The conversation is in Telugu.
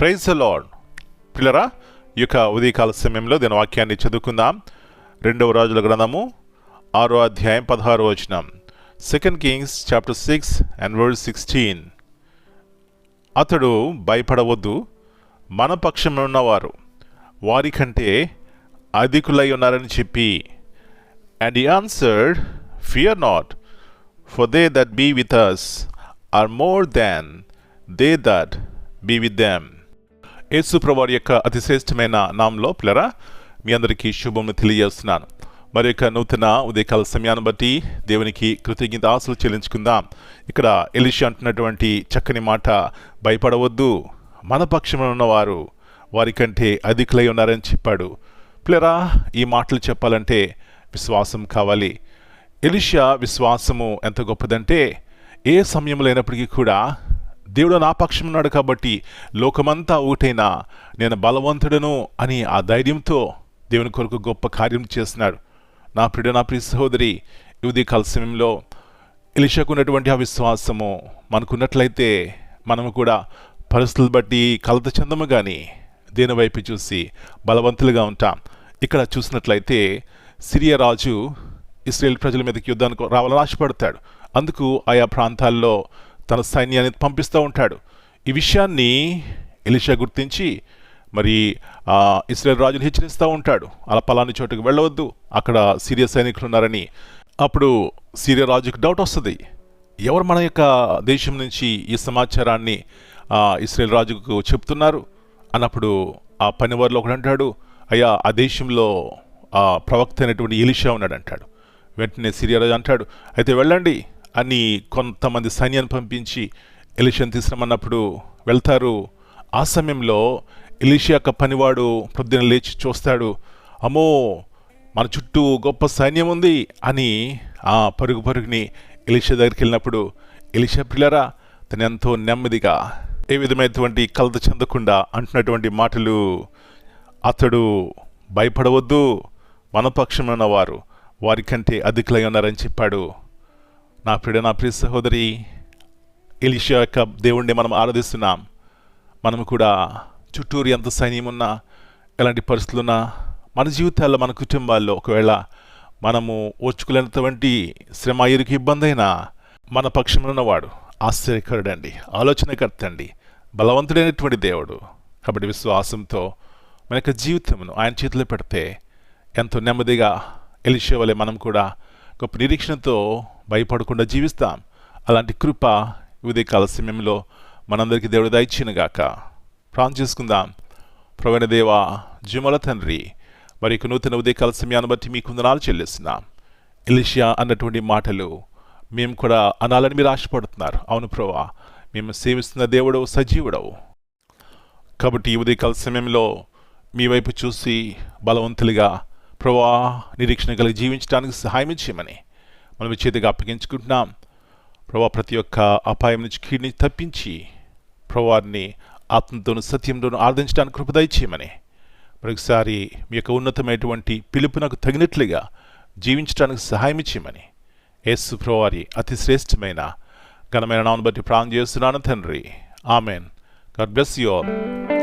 ప్రైజ్ లార్డ్ పిల్లరా ఈ యొక్క ఉదయకాల సమయంలో దీని వాక్యాన్ని చదువుకుందాం. రెండవ రాజుల గ్రంథము ఆరో అధ్యాయం పదహారు వచనం. Second Kings chapter six and word sixteen అతడు భయపడవద్దు. మన పక్షంలో ఉన్నవారు వారికంటే అధికులై ఉన్నారని చెప్పి. And he answered fear not for they that be with us are more than they that be with them యేసుప్రవారి యొక్క అతిశ్రేష్టమైన నామంలో పిల్లరా మీ అందరికీ శుభమును తెలియజేస్తున్నాను. మరి యొక్క నూతన ఉదయకాల సమయాన్ని బట్టి దేవునికి కృతజ్ఞత ఆశలు చెల్లించుకుందాం. ఇక్కడ ఎలిషి అంటున్నటువంటి చక్కని మాట భయపడవద్దు మన పక్షంలో ఉన్నవారు వారికంటే అధికులై ఉన్నారని చెప్పాడు. పిల్లరా ఈ మాటలు చెప్పాలంటే విశ్వాసం కావాలి. ఎలిషా విశ్వాసము ఎంత గొప్పదంటే ఏ సమయంలో అయినప్పటికీ కూడా దేవుడు నా పక్షం ఉన్నాడు కాబట్టి లోకమంతా ఒకటైనా నేను బలవంతుడను అని ఆ ధైర్యంతో దేవుని కొరకు గొప్ప కార్యం చేస్తున్నాడు. నా ప్రియుడు నా ప్రియ సహోదరి ఇది కాల సమయంలో ఉన్నటువంటి ఆ విశ్వాసము మనకున్నట్లయితే మనము కూడా పరిస్థితులు బట్టి కలత చెందము కానీ దేని వైపు చూసి బలవంతులుగా ఉంటాం. ఇక్కడ చూసినట్లయితే సిరియా రాజు ఇస్రాయేల్ ప్రజల మీదకి యుద్ధానికి రావాలని ఆశపడతాడు. అందుకు ఆయా ప్రాంతాల్లో తన సైన్యాన్ని పంపిస్తూ ఉంటాడు. ఈ విషయాన్ని ఎలిషా గుర్తించి మరి ఇస్రాయల్ రాజును హెచ్చరిస్తూ ఉంటాడు. అలా పలాని చోటుకు వెళ్ళవద్దు. అక్కడ సీరియస్ సైనికులు ఉన్నారని. అప్పుడు సీరియా రాజుకు డౌట్ వస్తుంది. ఎవరు మన యొక్క దేశం నుంచి ఈ సమాచారాన్ని ఇస్రాయల్ రాజుకు చెప్తున్నారు? అన్నప్పుడు ఆ పనివారిలో ఒకడు అంటాడు అయ్యా ఆ దేశంలో ఆ ప్రవక్త అయినటువంటి ఎలిషా ఉన్నాడు అంటాడు వెంటనే సిరియా రాజు అంటాడు అయితే వెళ్ళండి. అని కొంతమంది సైన్యాన్ని పంపించి ఎలిషాని తీసుకురమ్మన్నప్పుడు వెళ్తారు. ఆ సమయంలో ఎలిషియాక యొక్క పనివాడు పొద్దున లేచి చూస్తాడు అమ్మో మన చుట్టూ గొప్ప సైన్యం ఉంది అని ఆ పరుగు పరుగుని ఎలిషియా దగ్గరికి వెళ్ళినప్పుడు ఎలిషియా పిల్లరా తను ఎంతో నెమ్మదిగా ఏ విధమైనటువంటి కలత చెందకుండా అంటున్నటువంటి మాటలు అతడు భయపడవద్దు. మన పక్షంలో ఉన్నవారు వారికంటే అధికులై ఉన్నారని చెప్పాడు. నా ప్రియ నా ప్రియ సహోదరి ఎలిషియా యొక్క దేవుణ్ణి మనం ఆరాధిస్తున్నాం. మనం కూడా చుట్టూరు ఎంత సైన్యం ఉన్నా ఎలాంటి పరిస్థితులున్నా మన జీవితాల్లో మన కుటుంబాల్లో ఒకవేళ మనము ఓర్చుకోలేనటువంటి శ్రమ ఇరుకు ఇబ్బంది అయినా మన పక్షంలో ఉన్నవాడు ఆశ్చర్యకరుడండి ఆలోచనకర్త అండి బలవంతుడైనటువంటి దేవుడు. కాబట్టి విశ్వాసంతో మన యొక్క జీవితమును ఆయన చేతిలో పెడితే ఎంతో నెమ్మదిగా ఎలిషే వలె మనం కూడా గొప్ప నిరీక్షణతో భయపడకుండా జీవిస్తాం. అలాంటి కృప ఉదయకాల సమయంలో మనందరికీ దేవుడు దయచినగాక ప్రార్థన చేసుకుందాం. ప్రవీణ దేవ జుమల తండ్రి మరి నూతన ఉదయకాల సమయాన్ని బట్టి మీకు వందనాలు చెల్లిస్తున్నాం. ఎలిషియా అన్నటువంటి మాటలు మేము కూడా అనాలని మీరు ఆశపడుతున్నారు. అవును ప్రభా మేము సేవిస్తున్న దేవుడు సజీవుడవు. కాబట్టి ఈ ఉదయకాల సమయంలో మీ వైపు చూసి బలవంతులుగా ప్రభా నిరీక్షణ కలిగి జీవించడానికి సహాయం చేయమని మనం చేతిగా అప్పగించుకుంటున్నాం. ప్రభా ప్రతి ఒక్క అపాయం నుంచి కీడిని తప్పించి ప్రభావాన్ని ఆత్మతోను సత్యంలోను ఆరాధించడానికి కృపదయచేయమని మరొకసారి మీ యొక్క ఉన్నతమైనటువంటి పిలుపునకు తగినట్లుగా జీవించడానికి సహాయం చేయమని యేసు ప్రభువారి అతి శ్రేష్టమైన ఘనమైన నామను బట్టి ప్రాణం చేస్తున్నాను తండ్రి. Amen. God bless you all.